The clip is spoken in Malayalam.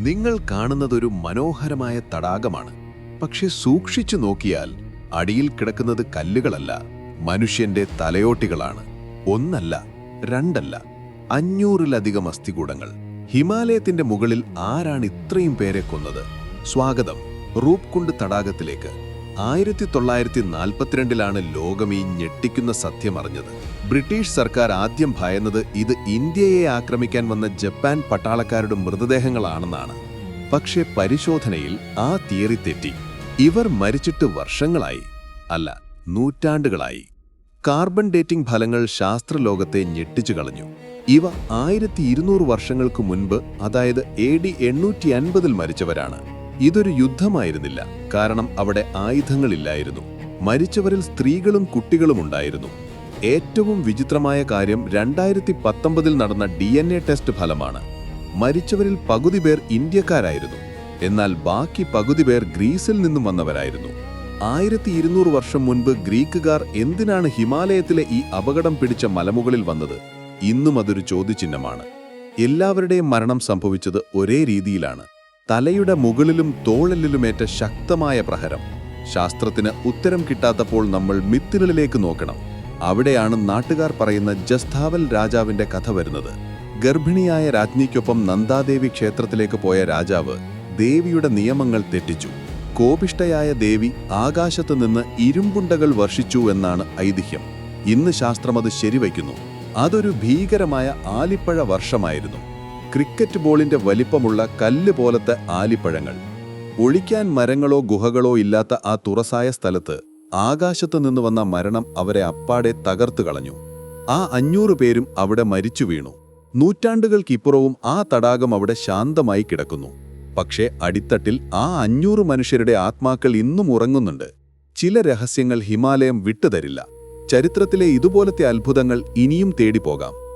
നിങ്ങൾ കാണുന്നതൊരു മനോഹരമായ തടാകമാണ്. പക്ഷെ സൂക്ഷിച്ചു നോക്കിയാൽ അടിയിൽ കിടക്കുന്നത് കല്ലുകളല്ല മനുഷ്യന്റെ തലയോട്ടികളാണ്. ഒന്നല്ല രണ്ടല്ല അഞ്ഞൂറിലധികം അസ്ഥികൂടങ്ങൾ. ഹിമാലയത്തിന്റെ മുകളിൽ ആരാണ് ഇത്രയും പേരെ കൊന്നത്? സ്വാഗതം. റൂപ്കുണ്ട് തടാകത്തിലേക്ക്. ആയിരത്തി തൊള്ളായിരത്തി നാൽപ്പത്തിരണ്ടിലാണ് ലോകം ഈ ഞെട്ടിക്കുന്ന സത്യം അറിഞ്ഞത്. ബ്രിട്ടീഷ് സർക്കാർ ആദ്യം ഭയന്നത് ഇത് ഇന്ത്യയെ ആക്രമിക്കാൻ വന്ന ജപ്പാൻ പട്ടാളക്കാരുടെ മൃതദേഹങ്ങളാണെന്നാണ്. പക്ഷേ പരിശോധനയിൽ ആ തിയറി തെറ്റി. ഇവർ മരിച്ചിട്ട് വർഷങ്ങളായി. അല്ല നൂറ്റാണ്ടുകളായി. കാർബൺ ഡേറ്റിംഗ് ഫലങ്ങൾ ശാസ്ത്രലോകത്തെ ഞെട്ടിച്ചു കളഞ്ഞു. ഇവ ആയിരത്തി ഇരുന്നൂറ് വർഷങ്ങൾക്ക് മുൻപ് അതായത് എ ഡി എണ്ണൂറ്റി അൻപതിൽ മരിച്ചവരാണ്. ഇതൊരു യുദ്ധമായിരുന്നില്ല. കാരണം അവിടെ ആയുധങ്ങളില്ലായിരുന്നു. മരിച്ചവരിൽ സ്ത്രീകളും കുട്ടികളും ഉണ്ടായിരുന്നു. ഏറ്റവും വിചിത്രമായ കാര്യം രണ്ടായിരത്തി പത്തൊമ്പതിൽ നടന്ന ഡി എൻ എ ടെസ്റ്റ് ഫലമാണ്. മരിച്ചവരിൽ പകുതി പേർ ഇന്ത്യക്കാരായിരുന്നു. എന്നാൽ ബാക്കി പകുതി പേർ ഗ്രീസിൽ നിന്നും വന്നവരായിരുന്നു. ആയിരത്തി ഇരുന്നൂറ് വർഷം മുൻപ് ഗ്രീക്കുകാർ എന്തിനാണ് ഹിമാലയത്തിലെ ഈ അപകടം പിടിച്ച മലമുകളിൽ വന്നത്? ഇന്നും അതൊരു ചോദ്യചിഹ്നമാണ്. എല്ലാവരുടെയും മരണം സംഭവിച്ചത് ഒരേ രീതിയിലാണ്. തലയുടെ മുകളിലും തോളലിലുമേറ്റ ശക്തമായ പ്രഹരം. ശാസ്ത്രത്തിന് ഉത്തരം കിട്ടാത്തപ്പോൾ നമ്മൾ മിത്തിരലിലേക്ക് നോക്കണം. അവിടെയാണ് നാട്ടുകാർ പറയുന്ന ജസ്താവൽ രാജാവിന്റെ കഥ വരുന്നത്. ഗർഭിണിയായ രാജ്ഞിക്കൊപ്പം നന്ദാദേവി ക്ഷേത്രത്തിലേക്ക് പോയ രാജാവ് ദേവിയുടെ നിയമങ്ങൾ തെറ്റിച്ചു. കോപിഷ്ടയായ ദേവി ആകാശത്ത് നിന്ന് ഇരുമ്പുണ്ടകൾ വർഷിച്ചു എന്നാണ് ഐതിഹ്യം. ഇന്ന് ശാസ്ത്രം അത് ശരിവയ്ക്കുന്നു. അതൊരു ഭീകരമായ ആലിപ്പഴ വർഷമായിരുന്നു. ക്രിക്കറ്റ് ബോളിന്റെ വലിപ്പമുള്ള കല്ല് പോലത്തെ ആലിപ്പഴങ്ങൾ. ഒളിക്കാൻ മരങ്ങളോ ഗുഹകളോ ഇല്ലാത്ത ആ തുറസായ സ്ഥലത്ത് ആകാശത്ത് നിന്ന് വന്ന മരണം അവരെ അപ്പാടെ തകർത്തു കളഞ്ഞു. ആ അഞ്ഞൂറ് പേരും അവിടെ മരിച്ചു വീണു. നൂറ്റാണ്ടുകൾക്കിപ്പുറവും ആ തടാകം അവിടെ ശാന്തമായി കിടക്കുന്നു. പക്ഷേ അടിത്തട്ടിൽ ആ അഞ്ഞൂറ് മനുഷ്യരുടെ ആത്മാക്കൾ ഇന്നും ഉറങ്ങുന്നുണ്ട്. ചില രഹസ്യങ്ങൾ ഹിമാലയം വിട്ടുതരില്ല. ചരിത്രത്തിലെ ഇതുപോലത്തെ അത്ഭുതങ്ങൾ ഇനിയും തേടിപ്പോകാം.